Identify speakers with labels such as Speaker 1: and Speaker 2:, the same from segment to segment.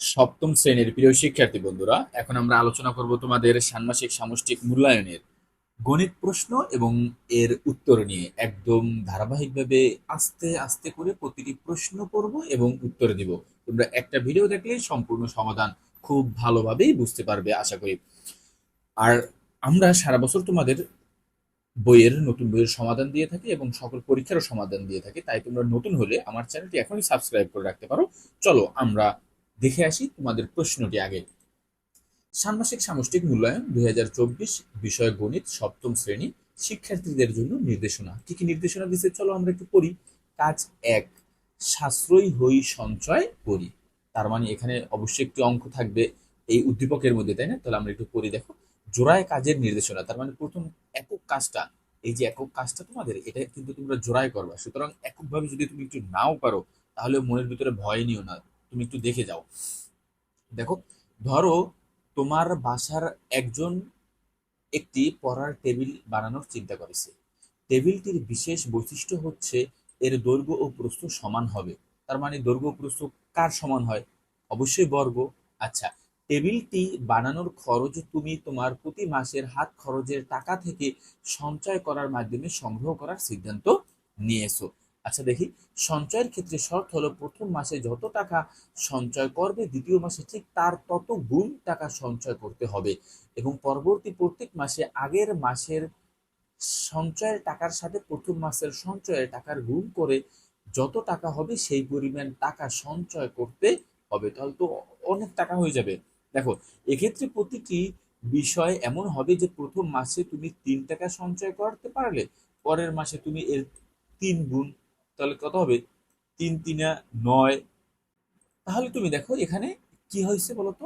Speaker 1: সপ্তম শ্রেণির প্রিয় শিক্ষার্থী বন্ধুরা, এখন আমরা আলোচনা করব তোমাদের ষান্মাসিক সামষ্টিক মূল্যায়নের গণিত প্রশ্ন এবং এর উত্তর নিয়ে। একদম ধারাবাহিকভাবে আস্তে আস্তে করে প্রতিটি প্রশ্ন পড়ব এবং উত্তর দিব। তোমরা একটা ভিডিও দেখলে সম্পূর্ণ সমাধান খুব ভালোভাবেই বুঝতে পারবে, আশা করি। আর আমরা সারা বছর তোমাদের বইয়ের, নতুন বইয়ের সমাধান দিয়ে থাকি এবং সকল পরীক্ষারও সমাধান দিয়ে থাকি। তাই তোমরা নতুন হলে আমার চ্যানেলটি এখনই সাবস্ক্রাইব করে রাখতে পারো। চলো আমরা দেখে আসি তোমাদের প্রশ্নটি আগে। ষান্মাসিক সামষ্টিক মূল্যায়ন দুই হাজার চব্বিশ বিষয় গণিত সপ্তম শ্রেণি শিক্ষার্থীদের জন্য নির্দেশনা। কি কি নির্দেশনা দিচ্ছে চলো আমরা একটু পড়ি। কাজ এক, সাশ্রয়ী হই সঞ্চয় করি। তার মানে এখানে অবশ্যই একটি অঙ্ক থাকবে এই উদ্দীপকের মধ্যে, তাই না? তাহলে আমরা একটু পড়ি, দেখো। জোড়ায় কাজের নির্দেশনা, তার মানে প্রথম একক কাজটা, এই যে একক কাজটা তোমাদের, এটা কিন্তু তোমরা জোড়ায় করবা। সুতরাং এককভাবে যদি তুমি একটু নাও পারো, তাহলে মনের ভিতরে ভয় নিও না। তুমি একটু দেখে যাও। দেখো, ধরো তোমার বাসার একজন একটি পড়ার টেবিল বানানোর চিন্তা করেছে টেবিলটির বিশেষ বৈশিষ্ট্য হচ্ছে এর দৈর্ঘ্য ও প্রস্থ সমান হবে। তার মানে দৈর্ঘ্য প্রস্থ কার সমান হয়? অবশ্যই বর্গ। আচ্ছা টেবিলটি বানানোর খরচ তুমি তোমার প্রতি মাসের হাত খরচের টাকা থেকে সঞ্চয় করার মাধ্যমে সংগ্রহ করার সিদ্ধান্ত নিয়েছো। আচ্ছা দেখি, সঞ্চয়ের ক্ষেত্রে শর্ত হলো প্রথম মাসে যত টাকা সঞ্চয় করবে, দ্বিতীয় মাসে ঠিক তার তত গুণ টাকা সঞ্চয় করতে হবে এবং পরবর্তী প্রত্যেক মাসে আগের মাসের সঞ্চয়ের টাকার সাথে প্রথম মাসের সঞ্চয়ের টাকার গুণ করে যত টাকা হবে, সেই পরিমাণ টাকা সঞ্চয় করতে হবে। তাহলে তো অনেক টাকা হয়ে যাবে। দেখো, এক্ষেত্রে প্রতিটি বিষয় এমন হবে যে প্রথম মাসে তুমি তিন টাকা সঞ্চয় করতে পারলে, পরের মাসে তুমি এর তিন গুণ তাহলে কত হবে? তিন, তিনা নয়। তাহলে তুমি দেখো এখানে কি হয়েছে বলতো?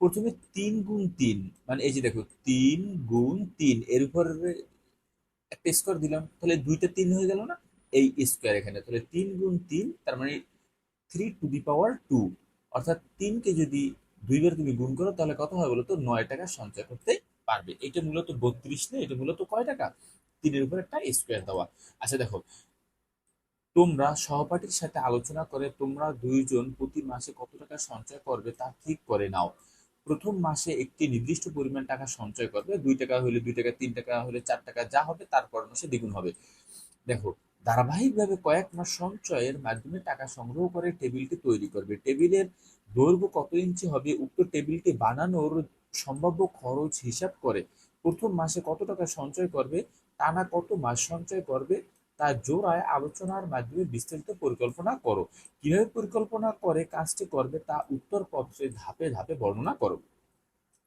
Speaker 1: প্রথমে তিন গুণ তিন মানে এই যে দেখো, তিন গুণ তিন, এর উপরে একটা স্কোয়ার দিলাম, তাহলে দুইটা তিন হয়ে গেল না? এই স্কোয়ার এখানে, তাহলে তিন গুণ তিন, তার মানে three to the power two অর্থাৎ তিনকে যদি দুইবার তুমি গুণ করো, তাহলে কত হয় বলতো? নয় টাকা সঞ্চয় করতে পারবে। এটা মূলত বত্রিশ না? এটা মূলত কয় টাকা? তিনের উপর একটা স্কোয়ার দেওয়া। আচ্ছা দেখো তোমরা সহপাঠীর সাথে আলোচনা করে তোমরা দুইজন প্রতি মাসে কত টাকা সঞ্চয় করবে তা ঠিক করে নাও। প্রথম মাসে একটি নির্দিষ্ট পরিমাণ টাকা সঞ্চয় করবে, দুই টাকা হলে দুই টাকা, তিন টাকা হলে চার টাকা, যা হবে তারপর মাসে দ্বিগুণ হবে। দেখো, ধারাবাহিকভাবে কয়েক মাস সঞ্চয়ের মাধ্যমে টাকা সংগ্রহ করে টেবিলটি তৈরি করবে। টেবিলের দৈর্ঘ্য কত ইঞ্চি হবে, উক্ত টেবিলটি বানানোর সম্ভাব্য খরচ হিসাব করে প্রথম মাসে কত টাকা সঞ্চয় করবে, টানা কত মাস সঞ্চয় করবে তা জোড়ায় আলোচনার মাধ্যমে বিস্তারিত পরিকল্পনা করো। কীভাবে পরিকল্পনা করে কাজটি করবে তা উত্তর উত্তরপত্রে ধাপে ধাপে বর্ণনা করো।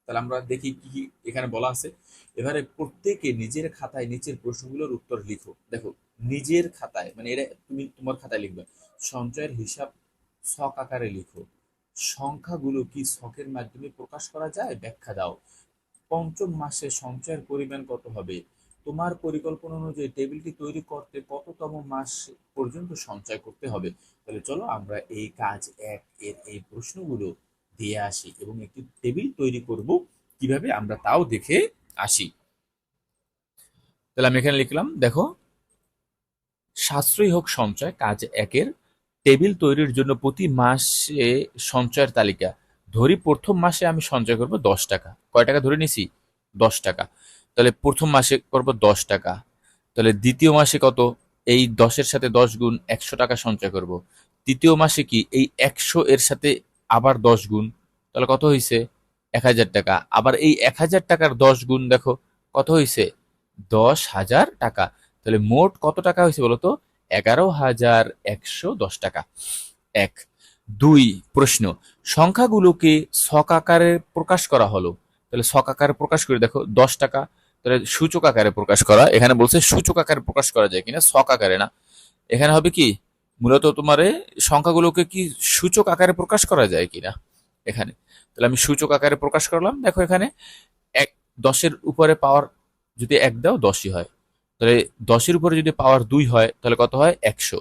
Speaker 1: তাহলে আমরা দেখি কি এখানে বলা আছে। এবারে প্রত্যেকে নিজের খাতায় নিচের প্রশ্নগুলোর উত্তর লিখো। দেখো, নিজের খাতায় মানে এটা তুমি তোমার খাতায় লিখবে। সঞ্চয়ের হিসাব ছক আকারে লিখো। সংখ্যাগুলো কি ছকের মাধ্যমে প্রকাশ করা যায়? ব্যাখ্যা দাও। পঞ্চম মাসে সঞ্চয়ের পরিমাণ কত হবে? তোমার পরিকল্পনা অনুযায়ী টেবিলটি তৈরি করতে কততম মাস পর্যন্ত সঞ্চয় করতে হবে? তাহলে চলো আমরা এই কাজ এক এর এই প্রশ্নগুলো দিয়ে আসি এবং একটি টেবিল তৈরি করব। কীভাবে আমরা তাও দেখে আসি? তাহলে আমি এখানে লিখলাম, দেখো, সাশ্রয়ী হোক সঞ্চয়, কাজ একের, টেবিল তৈরির জন্য প্রতি মাসে সঞ্চয়ের তালিকা। ধরি প্রথম মাসে আমি সঞ্চয় করব দশ টাকা। কয় টাকা ধরে নিছি? দশ টাকা। তাহলে প্রথম মাসে করব দশ টাকা। তাহলে দ্বিতীয় মাসে কত? এই দশের সাথে দশ গুণ একশো টাকা সঞ্চয় করব। তৃতীয় মাসে কি এই একশো এর সাথে আবার দশ গুণ? তাহলে কত হয়েছে এক হাজার টাকা। আবার এই এক হাজার টাকার দশ গুণ দেখো, কত হয়েছে দশ হাজার টাকা। তাহলে মোট কত টাকা হয়েছে বলতো এগারো হাজার একশো দশ টাকা। এক। দুই, প্রশ্ন, সংখ্যাগুলোকে ছক আকারে প্রকাশ করা হলো। তাহলে ছক আকারে প্রকাশ করে দেখো, দশ টাকা। তাহলে সূচক আকারে প্রকাশ করা, এখানে বলছে সূচক আকারে প্রকাশ করা যায় কিনা ছক আকারে না। এখানে হবে কি, মূলত তোমার সংখ্যাগুলোকে কি সূচক আকারে প্রকাশ করা যায় কিনা এখানে। তাহলে আমি সূচক আকারে প্রকাশ করলাম, দেখো এখানে এক, দশের উপরে পাওয়ার যদি এক দাও, দশই হয়। তাহলে দশের উপরে যদি পাওয়ার দুই হয়, তাহলে কত হয়? একশো।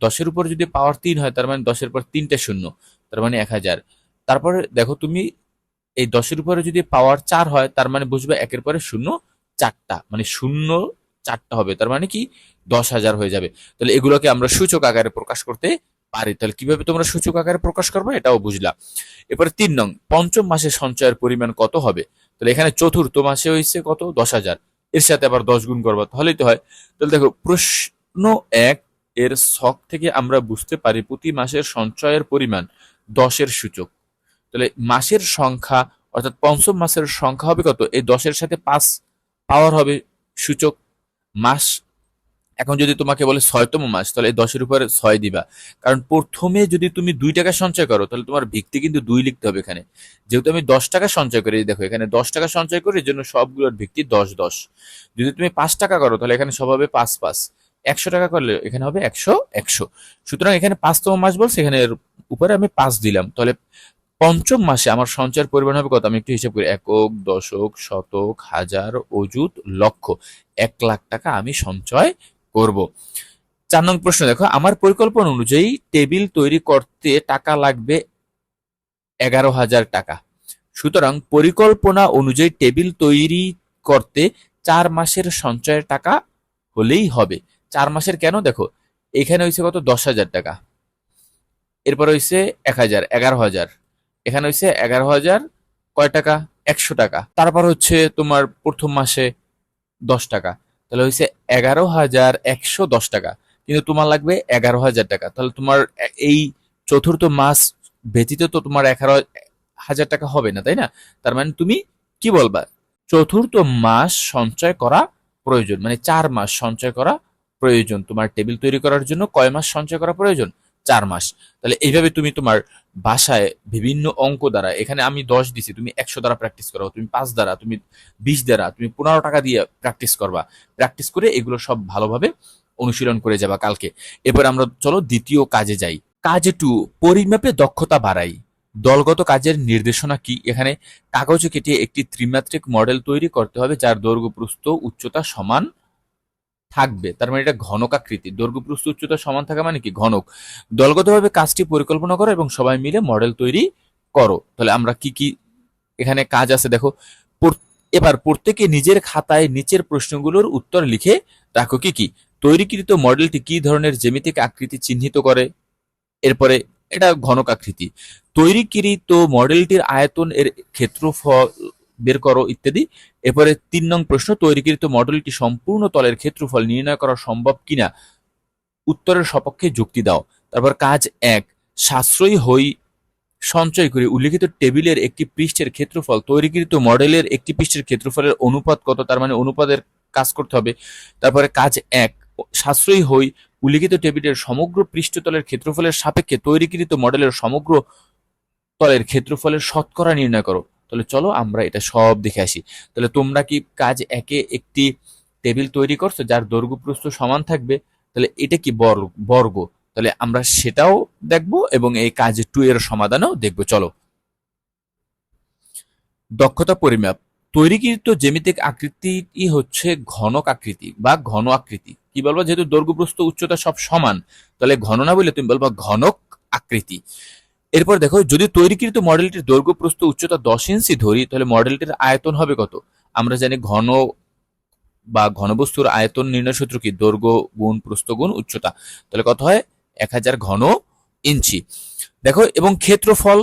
Speaker 1: দশের উপরে যদি পাওয়ার তিন হয়, তার মানে দশের পর তিনটে শূন্য, তার মানে এক হাজার। তারপরে দেখো তুমি, এই দশের উপরে যদি পাওয়ার চার হয়, তার মানে বুঝবে একের পরে শূন্য চারটা মানে শূন্য চারটা হবে। তার মানে কি? দশ হাজার হয়ে যাবে। তাহলে এগুলোকে আমরা সূচক আকারে প্রকাশ করতে পারি। তাহলে কীভাবে তোমরা সূচক আকারে প্রকাশ করবে? এটাও বুঝলা এরপরে তিন নং, পঞ্চম মাসে সঞ্চয়ের পরিমাণ কত হবে? তাহলে এখানে চতুর্থ মাসে হয়েছে কত? দশ হাজার। এর সাথে আবার দশ গুণ করবা, তাহলেই তো হয়। তাহলে দেখো, প্রশ্ন এক, এর শখ থেকে আমরা বুঝতে পারি প্রতি মাসের সঞ্চয়ের পরিমাণ দশের সূচক। তাহলে মাসের সংখ্যা, অর্থাৎ পঞ্চম মাসের সংখ্যা হবে কত? এই দশের সাথে পাঁচ পাওয়ার হবে সূচক মাস। এখন যদি তোমাকে বলে ছয়তম মাস, তাহলে এই দশের উপরে ছয় দিবা। কারণ প্রথমে যদি তুমি দুই টাকা সঞ্চয় করো, তাহলে তোমার ভিত্তি কিন্তু দুই লিখতে হবে এখানে। যেহেতু আমি দশ টাকা সঞ্চয় করি দেখো, এখানে দশ টাকা সঞ্চয় করি এর জন্য সবগুলোর ভিত্তি দশ দশ। যদি তুমি পাঁচ টাকা করো, তাহলে এখানে সব হবে পাঁচ পাঁচ। একশো টাকা করলে এখানে হবে একশো একশো। সুতরাং এখানে পাঁচতম মাস বলছে এখানে উপরে আমি পাঁচ দিলাম। তাহলে পঞ্চম মাসে আমার সঞ্চয়ের পরিমাণ হবে কত? আমি একটু হিসাব করি। একক, দশক, শতক, হাজার, অযুত, লক্ষ। এক লাখ টাকা আমি সঞ্চয় করব। চার নং প্রশ্ন, দেখো, আমার পরিকল্পনা অনুযায়ী টেবিল তৈরি করতে টাকা লাগবে এগারো হাজার টাকা। সুতরাং পরিকল্পনা অনুযায়ী টেবিল তৈরি করতে চার মাসের সঞ্চয়ের টাকা হলেই হবে। চার মাসের কেন? দেখো, এখানে হয়েছে কত? দশ হাজার টাকা। এরপর হয়েছে এক হাজার, এগারো হাজার। এখানে হয়েছে এগারো হাজার কয় টাকা? একশো টাকা। তারপর হচ্ছে তোমার প্রথম মাসে দশ টাকা। তাহলে হয়েছে এগারো হাজার একশো দশ টাকা। কিন্তু তোমার লাগবে এগারো হাজার টাকা। তাহলে তোমার এই চতুর্থ মাস ব্যতীত তো তোমার এগারো হাজার টাকা হবে না, তাই না? তার মানে তুমি কি বলবা? চতুর্থ মাস সঞ্চয় করা প্রয়োজন। মানে চার মাস সঞ্চয় করা প্রয়োজন। তোমার টেবিল তৈরি করার জন্য কয় মাস সঞ্চয় করা প্রয়োজন? চার মাস। তাহলে এইভাবে তুমি তোমার বাসায় বিভিন্ন অঙ্ক দ্বারা, এখানে আমি দশ দিছি, তুমি একশো দ্বারা প্র্যাকটিস করো তুমি পাঁচ দ্বারা, তুমি বিশ দ্বারা, তুমি পনেরো টাকা দিয়ে প্র্যাকটিস করবা। প্র্যাকটিস করে এগুলো সব ভালোভাবে অনুশীলন করে যাবা কালকে। এরপর আমরা চলো দ্বিতীয় কাজে যাই। কাজ টু পরিমাপে দক্ষতা বাড়াই। দলগত কাজের নির্দেশনা কি? এখানে কাগজে কেটে একটি ত্রিমাত্রিক মডেল তৈরি করতে হবে, যার দৈর্ঘ্য, প্রস্থ, উচ্চতা সমান থাকবে। তার মানে এটা ঘনকাকৃতি দৈর্ঘ্য প্রস্থ উচ্চতা সমান থাকা মানে কি? ঘনক। দলগতভাবে কাজটি পরিকল্পনা করো এবং সবাই মিলে মডেল তৈরি করো। তাহলে আমরা কি কি এখানে কাজ আছে দেখো। এবার প্রত্যেকে নিজের খাতায় নিচের প্রশ্নগুলোর উত্তর লিখে রাখো কি কি? তৈরিকৃত মডেলটি কি ধরনের জ্যামিতিক আকৃতি চিহ্নিত করে? এরপরে এটা ঘনক আকৃতি। তৈরিকৃত মডেলটির আয়তন এর ক্ষেত্রফল বের করো ইত্যাদি। এরপরে তিন নং প্রশ্ন, তৈরিকৃত মডেলটি সম্পূর্ণ তলের ক্ষেত্রফল নির্ণয় করা সম্ভব কিনা? উত্তরের সপক্ষে যুক্তি দাও। তারপর কাজ এক, সাশ্রয়ী হই, সঞ্চয় করে। উল্লিখিত টেবিলের একটি পৃষ্ঠের ক্ষেত্রফল, তৈরিকৃত মডেলের একটি পৃষ্ঠের ক্ষেত্রফলের অনুপাত কত? তার মানে অনুপাতের কাজ করতে হবে। তারপরে কাজ এক, সাশ্রয়ী হই, উল্লিখিত টেবিলের সমগ্র পৃষ্ঠতলের ক্ষেত্রফলের সাপেক্ষে তৈরিকৃত মডেলের সমগ্র তলের ক্ষেত্রফলের শতকরা নির্ণয় করো। তাহলে চলো আমরা এটা সব দেখে আসি। তাহলে তোমরা কি কাজ একে একটি টেবিল তৈরি করছ যার দৈর্ঘ্য প্রস্থ সমান থাকবে? তাহলে এটা কি বর্গ বর্গ? তাহলে আমরা সেটাও দেখব এবং এই কাজ টু এর সমাধানও দেখব। চলো। দক্ষতা পরিমাপ। তৈরিকৃত জ্যামিতিক আকৃতিই হচ্ছে ঘনক আকৃতি বা ঘন আকৃতি। কি বলব? যেহেতু দৈর্ঘ্য প্রস্থ উচ্চতা সব সমান, তাহলে ঘন না বলে তুমি বলবা ঘনক আকৃতি। এরপর দেখো, যদি তৈরিকৃত মডেলটির দৈর্ঘ্য প্রস্থ উচ্চতা দশ ইঞ্চি ধরি, তাহলে মডেলটির আয়তন হবে কত? আমরা জানি ঘন বা ঘনবস্তুর আয়তন নির্ণয় সূত্র কি? দৈর্ঘ্য, গুণ, প্রস্থ, গুণ, উচ্চতা। তাহলে কত হয়? এক হাজার ঘন ইঞ্চি। দেখো, এবং ক্ষেত্রফল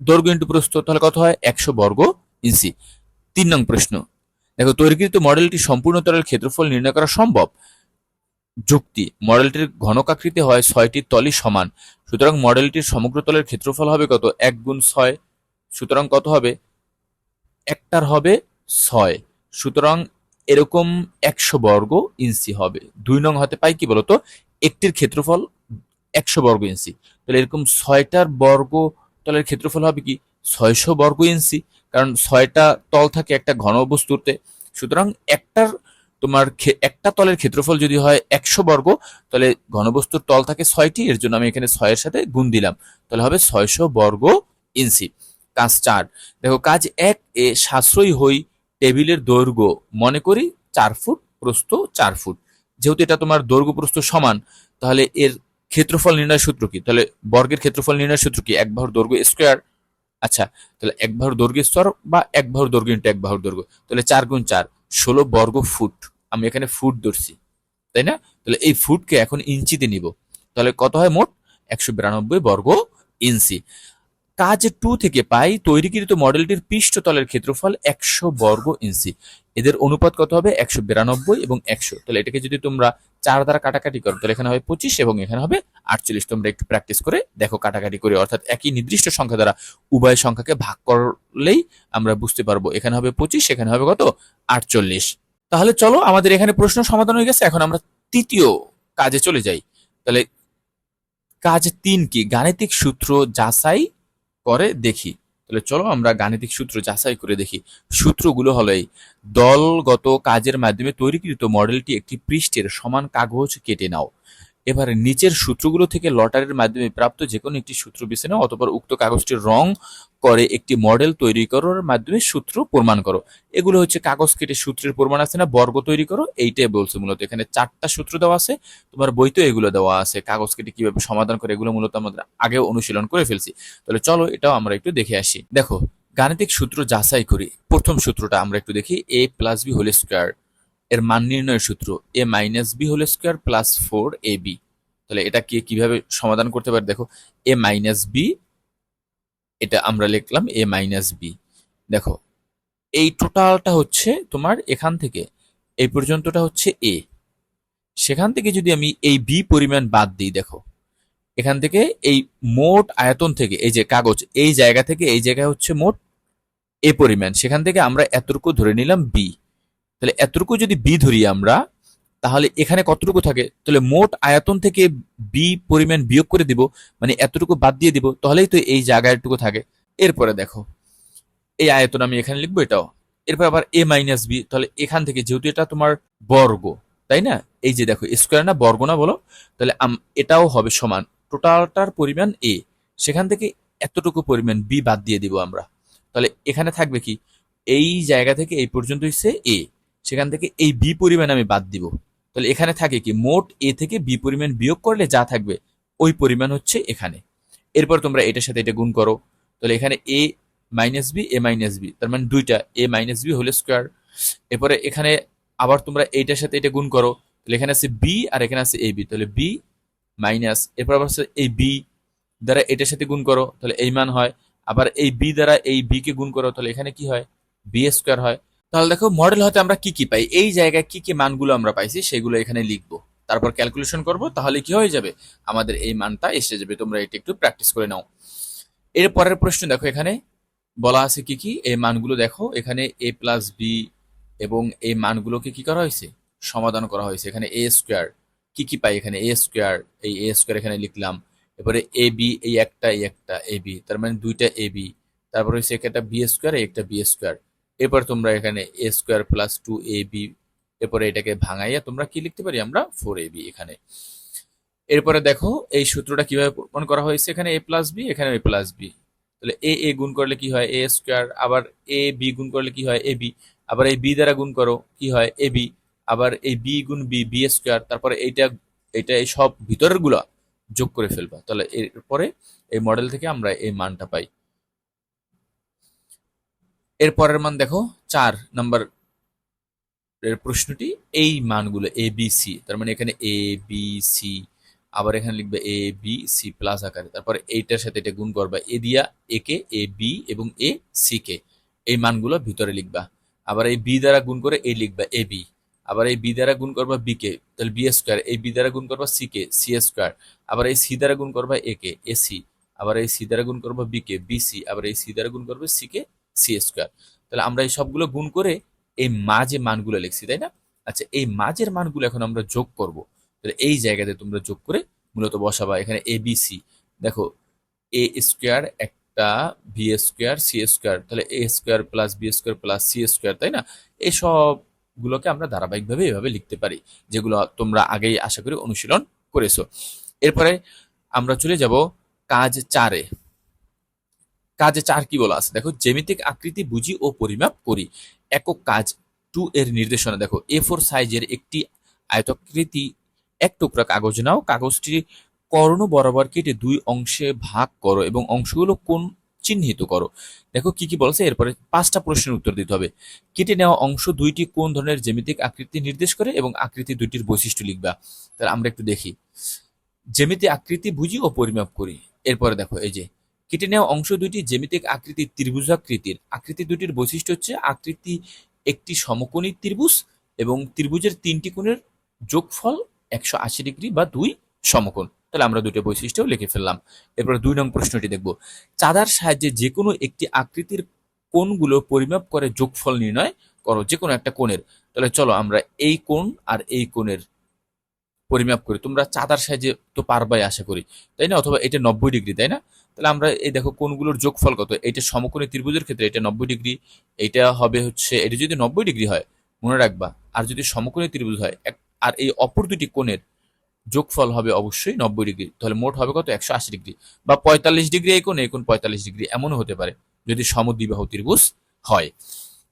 Speaker 1: দৈর্ঘ্য ইন্টু প্রস্থ, তাহলে কত হয়? একশো বর্গ ইঞ্চি। তিন নং প্রশ্ন। দেখো, তৈরিকৃত মডেলটি সম্পূর্ণ তলের ক্ষেত্রফল নির্ণয় করা সম্ভব? যুক্তি। মডেলটির ঘনকাকৃতি হয় ছয়টি তলই সমান। সুতরাং মডেলটির সমগ্র তলের ক্ষেত্রফল হবে কত? এক গুণ ছয়। সুতরাং কত হবে? একটার হবে ছয়। সুতরাং এরকম একশো বর্গ ইঞ্চি হবে। দুই নং হতে পাই কি বলতো? একটির ক্ষেত্রফল একশো বর্গ ইঞ্চি। তাহলে এরকম ছয়টার বর্গ তলের ক্ষেত্রফল হবে কি? ছয়শো বর্গ ইঞ্চি। কারণ ছয়টা তল থাকে একটা ঘন বস্তুতে। সুতরাং একটার তোমার একটা তলের ক্ষেত্রফল যদি হয় একশো বর্গ, তাহলে ঘনবস্তুর তল থাকে ছয়টি, এর জন্য আমি এখানে ছয়ের সাথে গুণ দিলাম। তাহলে হবে ছয়শো বর্গ ইঞ্চি। কাজ চার। দেখো, কাজ এক, এ সাশ্রয়ী হই টেবিলের দৈর্ঘ্য। মনে করি চার ফুট, প্রস্থ চার ফুট। যেহেতু এটা তোমার দৈর্ঘ্য, প্রস্থ সমান, তাহলে এর ক্ষেত্রফল নির্ণয় সূত্র কি? তাহলে বর্গের ক্ষেত্রফল নির্ণয় সূত্র কি? এক বাহুর দৈর্ঘ্য স্কোয়ার। আচ্ছা তাহলে এক বাহুর দৈর্ঘ্য স্তর বা এক বাহুর দৈর্ঘ্য ইন্টু এক বাহুর দৈর্ঘ্য। তাহলে চার গুণ চার। ষোলো বর্গ ফুট। আমি এখানে ফুট ধরছি, তাই না? তাহলে এই ফুটকে এখন ইঞ্চিতে নিব। তাহলে কত হয় মোট? একশো বিরানব্বই বর্গ ইঞ্চি। কাজ টু থেকে পাই তৈরিকৃত মডেলটির পৃষ্ঠতলের ক্ষেত্রফল একশো বর্গ ইঞ্চি। এদের অনুপাত কত হবে? একশো বিরানব্বই এবং একশো। তাহলে এটাকে যদি তোমরা চার দ্বারা কাটাকাটি করো। তাহলে এখানে হবে পঁচিশ এবং এখানে হবে আটচল্লিশ। তোমরা একটু প্র্যাকটিস করে দেখো কাটাকাটি করে। অর্থাৎ একই নির্দিষ্ট সংখ্যা দ্বারা উভয় সংখ্যাকে ভাগ করলেই আমরা বুঝতে পারব। এখানে হবে পঁচিশ, এখানে হবে কত? আটচল্লিশ। তাহলে চলো, আমাদের এখানে প্রশ্ন সমাধান হয়ে গেছে। এখন আমরা তৃতীয় কাজে চলে যাই। তাহলে কাজ তিন কি? গাণিতিক সূত্র যাচাই করে দেখি। তাহলে চলো আমরা গাণিতিক সূত্র যাচাই করে দেখি। সূত্রগুলো হলো এই, দলগত কাজের মাধ্যমে তৈরিকৃত মডেলটি একটি পৃষ্ঠের সমান কাগজ কেটে নাও। এবারে নিচের সূত্রগুলো থেকে লটারির মাধ্যমে প্রাপ্ত যে কোনো একটি সূত্র বেছে নাও অতপর উক্ত কাগজটির রং করে একটি মডেল তৈরি করার মাধ্যমে সূত্র প্রমাণ করো। এগুলো হচ্ছে কাগজ কেটে সূত্রের প্রমাণ আছে না, বর্গ তৈরি করো, এইটাই বলছে মূলত। এখানে চারটা সূত্র দেওয়া আছে, তোমার বইতেও এগুলো দেওয়া আছে। কাগজ কেটে কীভাবে সমাধান করে এগুলো মূলত আমাদের আগেও অনুশীলন করে ফেলছি। তাহলে চলো এটাও আমরা একটু দেখে আসি। দেখো, গাণিতিক সূত্র যাচাই করি। প্রথম সূত্রটা আমরা একটু দেখি A plus B whole square এর মান নির্ণয়ের সূত্র A minus B whole square plus four A B তাহলে এটা কি কীভাবে সমাধান করতে পারি? দেখো এ মাইনাস বি এটা আমরা লিখলাম এ মাইনাস বি দেখো, এই টোটালটা হচ্ছে তোমার এখান থেকে, এই পর্যন্তটা হচ্ছে এ সেখান থেকে যদি আমি এই বি পরিমাণ বাদ দিই, দেখো, এখান থেকে এই মোট আয়তন থেকে, এই যে কাগজ, এই জায়গা থেকে এই জায়গায় হচ্ছে মোট এ পরিমাণ। সেখান থেকে আমরা এতটুকু ধরে নিলাম বি তাহলে এতটুকু যদি বি ধরি আমরা, তাহলে এখানে কতটুকু থাকে? তাহলে মোট আয়তন থেকে বি পরিমাণ বিয়োগ করে দিব মানে এতটুকু বাদ দিয়ে দিব, তাহলেই তো এই জায়গাটুকু থাকে। এরপরে দেখো, এই আয়তন আমি এখানে লিখব এটাও। এরপর আবার এ মাইনাস বি তাহলে এখান থেকে যেহেতু এটা তোমার বর্গ, তাই না? এই যে দেখো স্কোয়ার না, বর্গ না বলো, তাহলে এটাও হবে সমান। টোটালটার পরিমাণ এ সেখান থেকে এতটুকু পরিমাণ বি বাদ দিয়ে দিব আমরা। তাহলে এখানে থাকবে কি? এই জায়গা থেকে এই পর্যন্ত হচ্ছে এ সেখান থেকে এই বি পরিমাণ আমি বাদ দিব। তাহলে এখানে থাকে কি, মোট এ থেকে বি পরিমাণ বিয়োগ করলে যা থাকবে, ওই পরিমাণ হচ্ছে এখানে। এরপর তোমরা এটার সাথে এটা গুণ করো। তাহলে এখানে A minus B, A minus B, তার মানে দুইটা, A minus B whole square. এরপরে এখানে আবার তোমরা এইটার সাথে এটা গুণ করো। তাহলে এখানে আছে বি আর এখানে আছে এ বি। তাহলে বি মাইনাস, এরপর আবার আছে এই বি দ্বারা এটার সাথে গুণ করো। তাহলে এই মান হয়। আবার এই বি দ্বারা এই বি কে গুণ করো। তাহলে এখানে কি হয়? বি স্কোয়ার হয়। তাহলে দেখো মডেল হতে আমরা কি কি পাই? এই জায়গায় কি কি মানগুলো আমরা পাইছি, সেগুলো এখানে লিখব। তারপর ক্যালকুলেশন করব, তাহলে কি হয়ে যাবে? আমাদের এই মানটা এসে যাবে। তোমরা এটা একটু প্র্যাকটিস করে নাও। এর পরের প্রশ্ন দেখো এখানে। বলা আছে কি কি? এই মানগুলো দেখো, এখানে এ প্লাস বি এবং এই মানগুলোকে কি করা হয়েছে? সমাধান করা হয়েছে। এখানে এ স্কোয়ার কি কি পাই এখানে? এ স্কোয়ার এই এ স্কোয়ার এখানে লিখলাম। এবারে এ বি এই একটা এই একটা এ বি তার মানে দুইটা এ বি তারপর হচ্ছে একটা বি স্কোয়ার একটা বি স্কোয়ার এরপর তোমরা এখানে A square plus two A B এরপরে এটাকে ভাঙাইয়া তোমরা কি লিখতে পারি আমরা? ফোর এ বি এখানে। এরপরে দেখো, এই সূত্রটা কীভাবে প্রমাণ করা হয়েছে? এখানে এ প্লাস বি এখানে এ প্লাস বি তাহলে এ এ গুণ করলে কি হয়? এ স্কোয়ার আবার এ বি গুণ করলে কি হয়? এ বি আবার এই বি দ্বারা গুণ করো, কি হয়? এ বি আবার এই বি গুণ বি বি স্কোয়ার তারপরে এইটা এটা এই সব ভিতরেরগুলা যোগ করে ফেলবা। তাহলে এরপরে এই মডেল থেকে আমরা এই মানটা পাই। এর পরের মান দেখো, চার নাম্বার এর প্রশ্নটি, এই মানগুলো এ বি সি তার মানে এখানে এ বি সি আবার এখানে লিখবে এ বি সি প্লাস আকারে, তারপরে এইটার সাথে এটা গুণ করবা এ দিয়া এ কে এ বি এবং এ সি কে, এই মানগুলো ভিতরে লিখবা, আবার এই বি দ্বারা গুণ করে এ লিখবা এ বি আবার এই বি দ্বারা গুণ করবা বি কে, তাহলে বি স্কোয়ার এই বি দ্বারা গুণ করবা সি কে সি স্কোয়ার আবার এই সি দ্বারা গুণ করবা এ কে এ সি আবার এই সি দ্বারা গুণ করবা বি কে বি সি আবার এই সি দ্বারা গুণ করবে সি কে সি স্কোয়ার। তাহলে আমরা এই সবগুলো গুণ করে এই মাঝে মানগুলো লিখছি, তাই না? আচ্ছা এই মাঝের মানগুলো এখন আমরা যোগ করব। তাহলে এই জায়গাতে তোমরা যোগ করে মূলত বসাবা। এখানে এ বি সি দেখো এ স্কোয়ার একটা বি স্কোয়ার সি স্কোয়ার। তাহলে A square plus B square plus C square, তাই না? এই সবগুলোকে আমরা ধারাবাহিকভাবে এভাবে লিখতে পারি, যেগুলো তোমরা আগেই আশা করি অনুশীলন করেছ। এরপরে আমরা চলে যাব কাজ চারে। কাজে চার কি বলা আছে? দেখো, জ্যামিতিক আকৃতি বুঝি ও পরিমাপ করি। একক কাজ টু এর নির্দেশনা। দেখো, এ ফোর সাইজের একটি আয়তাকৃতি, এক টুকরা কাগজ নাও, কাগজটি কর্ণ বরাবর কেটে দুই অংশে ভাগ করো এবং অংশগুলো কোন চিহ্নিত করো। দেখো, কি কি বলছে? এরপরে পাঁচটা প্রশ্নের উত্তর দিতে হবে। কেটে নেওয়া অংশ দুইটি কোন ধরনের জ্যামিতিক আকৃতি নির্দেশ করে এবং আকৃতি দুইটির বৈশিষ্ট্য লিখবা। তাহলে আমরা একটু দেখি। জ্যামিতি আকৃতি বুঝি ও পরিমাপ করি। এরপরে দেখো, এই যে কেটে নেওয়া অংশ দুটি জ্যামিতিক আকৃতির ত্রিভুজাকৃতির। আকৃতি দুটির বৈশিষ্ট্য হচ্ছে আকৃতি একটি সমকোণী ত্রিভুজ এবং ত্রিভুজের তিনটি কোণের যোগফল একশো আশি ডিগ্রি বা দুই সমকোণ। তাহলে আমরা দুটো বৈশিষ্ট্য লিখে ফেললাম। এরপরে দুই নং প্রশ্নটি দেখব। চাঁদার সাহায্যে যে কোনো একটি আকৃতির কোণগুলো পরিমাপ করে যোগফল নির্ণয় করো যে কোনো একটা কোণের। তাহলে চলো আমরা এই কোণ আর এই কোণের পরিমাপ করি। তোমরা চাঁদার সাহায্যে তো পারবাই আশা করি। তাই না? অথবা এটা নব্বই ডিগ্রি, তাই না? তাহলে আমরা এই দেখো কোনগুলোর যোগফল কত? এটা সমকোণী ত্রিভুজের ক্ষেত্রে এটা নব্বই ডিগ্রি এটা হবে হচ্ছে, এটা যদি নব্বই ডিগ্রি হয়, মনে রাখবা, আর যদি সমকোণী ত্রিভুজ হয় আর এই অপর দুটি কোণের যোগফল হবে অবশ্যই নব্বই ডিগ্রি, তাহলে মোট হবে কত? একশো আশি ডিগ্রি, বা পঁয়তাল্লিশ ডিগ্রি এই কোণ এই কোণ পঁয়তাল্লিশ ডিগ্রি, এমনও হতে পারে, যদি সমদ্বিবাহু ত্রিভুজ হয়।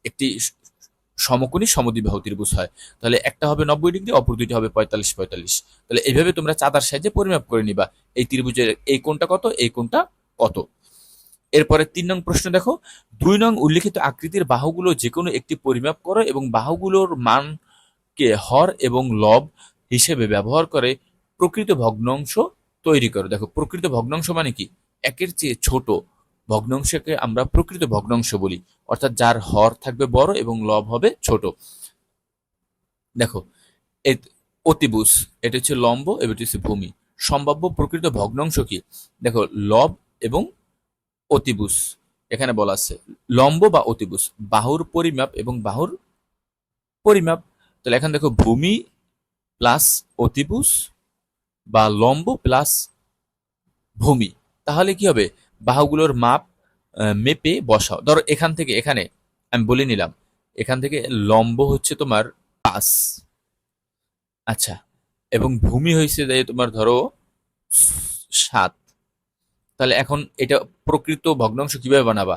Speaker 1: একটি সমকোণী সমদ্বিবাহু ত্রিভুজ হয়। তাহলে একটা হবে নব্বই ডিগ্রি, অপর দুইটি হবে পঁয়তাল্লিশ পঁয়তাল্লিশ। তাহলে এইভাবে তোমরা চাঁদার সাহায্যে পরিমাপ করে নিবা। এই ত্রিভুজের এই কোণটা কত, এই কোণটা কত? এরপরে তিন নং প্রশ্ন দেখো। দুই নং উল্লিখিত আকৃতির বাহুগুলো যে কোনো একটি পরিমাপ করো এবং বাহুগুলোর মানকে হর এবং লব হিসেবে ব্যবহার করে প্রকৃত ভগ্নাংশ তৈরি করো। দেখো, প্রকৃত ভগ্নাংশ মানে কি? একের চেয়ে ছোট ভগ্নাংশকে আমরা প্রকৃত ভগ্নাংশ বলি। অর্থাৎ যার হর থাকবে বড় এবং লব হবে ছোট। দেখো অতিভুজ, এটা হচ্ছে লম্ব এবং হচ্ছে ভূমি। সম্ভাব্য প্রকৃত ভগ্নাংশ কি? দেখো, লব এবং অতিভুজ, এখানে বলা আছে। লম্ব বা অতিভুজ, বাহুর পরিমাপ এবং বাহুর পরিমাপ। তাহলে এখন দেখো, ভূমি প্লাস অতিভুজ বা লম্ব প্লাস ভূমি। তাহলে কি হবে? বাহুগুলোর মাপ মেপে বসাও। ধরো এখান থেকে, এখানে, আমি বলে নিলাম, এখান থেকে লম্ব হচ্ছে তোমার পাঁচ। আচ্ছা এবং ভূমি হয়েছে যে তোমার ধরো সাত। তাহলে এখন এটা প্রকৃত ভগ্নাংশ কীভাবে বানাবা?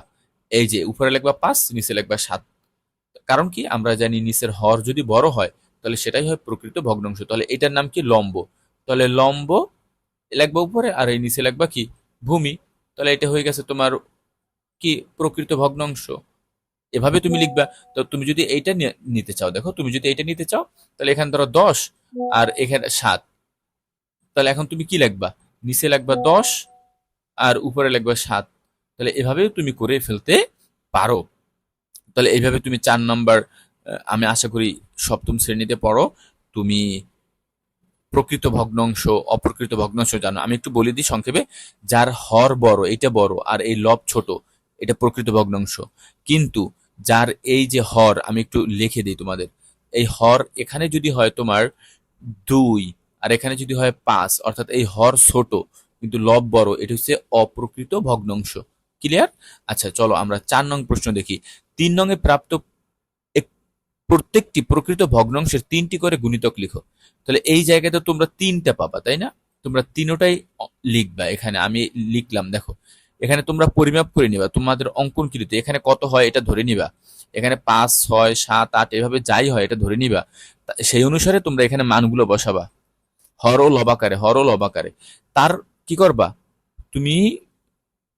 Speaker 1: এই যে উপরে লিখবা পাঁচ, নিচে লিখবা সাত। কারণ কি? আমরা জানি নিচের হর যদি বড় হয়, তাহলে সেটাই হয় প্রকৃত ভগ্নাংশ। তাহলে এটার নাম কি? লম্ব। তাহলে লম্ব লিখবা উপরে, আর এই নিচে লিখবা কি? ভূমি। তাহলে এটা হয়ে গেছে তোমার কি প্রকৃত ভগ্নাংশ? এভাবে তুমি লিখবা। তো তুমি যদি এইটা নিতে চাও, দেখো, তুমি যদি এইটা নিতে চাও, তাহলে এখানে ধরো দশ আর এখানে সাত। তাহলে এখন তুমি কি লিখবা? নিচে লিখবা দশ আর উপরে লিখবা সাত। তাহলে এভাবেও তুমি করে ফেলতে পারো। তাহলে এইভাবে তুমি চার নাম্বার আমি আশা করি সপ্তম শ্রেণীতে পড়ো। তুমি প্রকৃত ভগ্নাংশ, অপ্রকৃত ভগ্নাংশ জানো। আমি একটু বলে দিই সংক্ষেপে, যার হর বড় এটা বড়, আর এই লব ছোট, এটা প্রকৃত ভগ্নাংশ। কিন্তু যার এই যে হর, আমি একটু লিখে দিই তোমাদের। এই হর এখানে যদি হয় তোমার দুই, আর এখানে যদি হয় পাঁচ, অর্থাৎ এই হর ছোট, কিন্তু লব বড়, এটা হচ্ছে অপ্রকৃত ভগ্নাংশ। ক্লিয়ার আচ্ছা চলো আমরা চার নং প্রশ্ন দেখি। তিন নং এ প্রাপ্ত প্রত্যেকটি প্রকৃত ভগ্নাংশের তিনটি করে গুণিতক লিখো। তাহলে এই জায়গাতে তোমরা তিনটা পাবা, তাই না? তোমরা তিনোটাই লিখবা এখানে, আমি লিখলাম, দেখো। এখানে তোমরা পরিমাপ করে নিবা, তোমাদের অঙ্কন কৃত এখানে কত হয় এটা ধরে নিবা। এখানে পাঁচ, ছয়, সাত, আট, এভাবে যাই হয় এটা ধরে নিবা। সেই অনুসারে তোমরা এখানে মানগুলো বসাবা। হর ও লবাকারে, হর ও লবাকারে। তার কি করবা? তুমি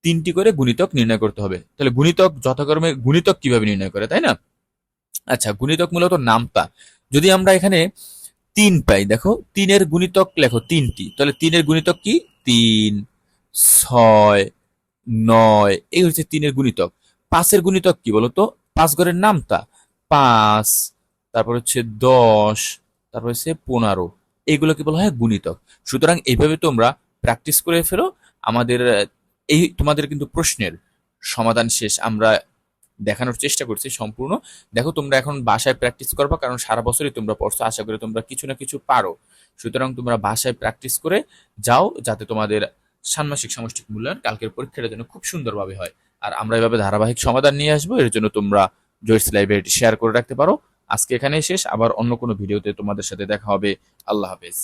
Speaker 1: তিনটি করে গুণিতক নির্ণয় করতে হবে। তাহলে গুণিতক যথাক্রমে গুণিতক কীভাবে নির্ণয় করে, তাই না? আচ্ছা গুণিতক মূলত নামতা। যদি আমরা এখানে তিন পাই দেখো, তিনের গুণিতক লেখো, তিনটি। তাহলে তিনের গুণিতক কি? তিন, ছয়, নয়, এই হচ্ছে তিনের গুণিতক। পাঁচের গুণিতক কি বলতো পাঁচ ঘরের নামতা? পাঁচ, তারপর হচ্ছে দশ, তারপর হচ্ছে পনেরো। এইগুলোকে বলা হয়? গুণিতক। সুতরাং এইভাবে তোমরা প্র্যাকটিস করে ফেলো। আমাদের, এই তোমাদের কিন্তু প্রশ্নের সমাধান শেষ। আমরা দেখানোর চেষ্টা করছি সম্পূর্ণ। দেখো তোমরা এখন বাসায় প্র্যাকটিস করবা, কারণ সারা বছরই তোমরা পড়ছো, আশা করি তোমরা কিছু না কিছু পারো। সুতরাং তোমরা বাসায় প্র্যাকটিস করে যাও, যাতে তোমাদের ষান্মাসিক সামষ্টিক মূল্যায়ন কালকের পরীক্ষাটা যেন খুব সুন্দরভাবে হয়। আর আমরা এভাবে ধারাবাহিক সমাধান নিয়ে আসব, এর জন্য তোমরা জয়েস লাইব্রেরিটি শেয়ার করে রাখতে পারো। আজকে এখানেই শেষ, আবার অন্য কোনো ভিডিওতে তোমাদের সাথে দেখা হবে। আল্লাহ হাফেজ।